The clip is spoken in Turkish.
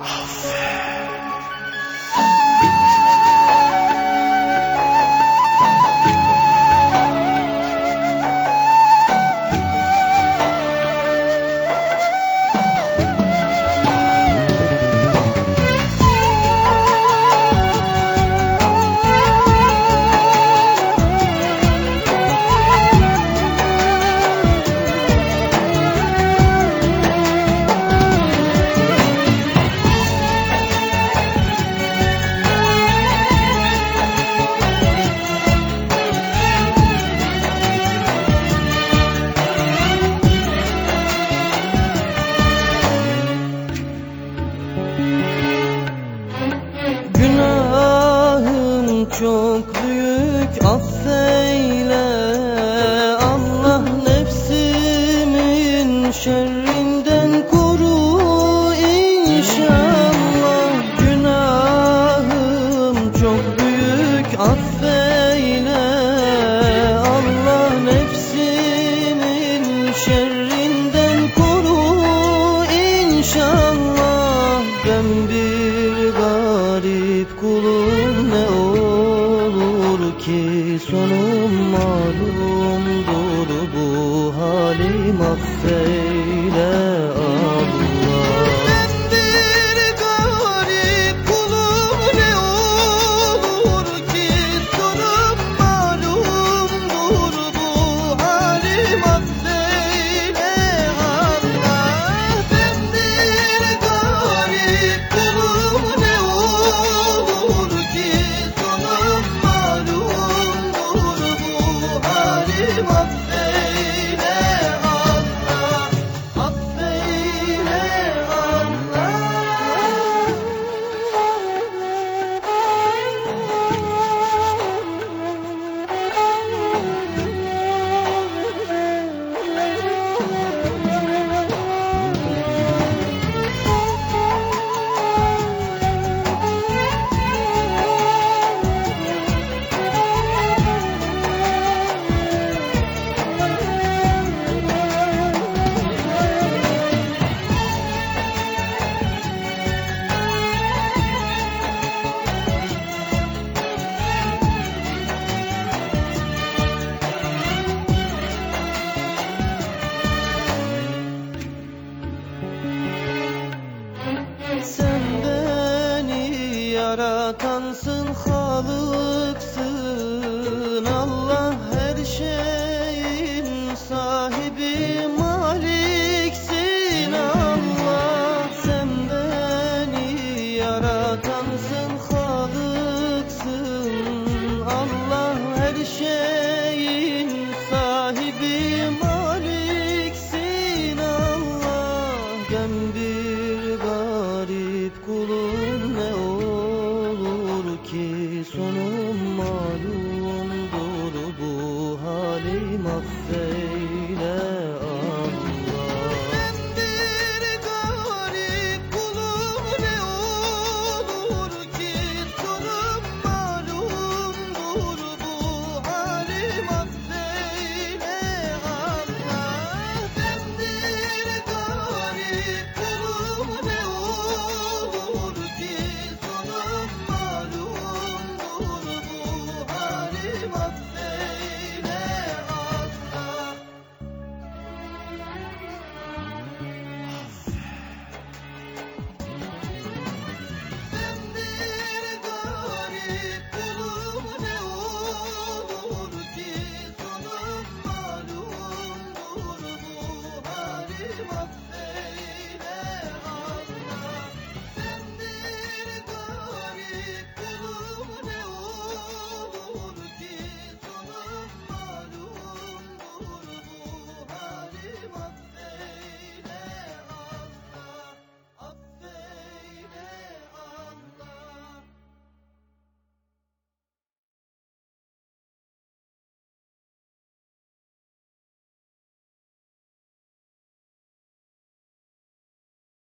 Amen. ki sonum malumdur bu halim affet Yaratansın halıksın. Allah her şeyin sahibi maliksin. Allah sen beni yaratansın halıksın. Allah her şey söyle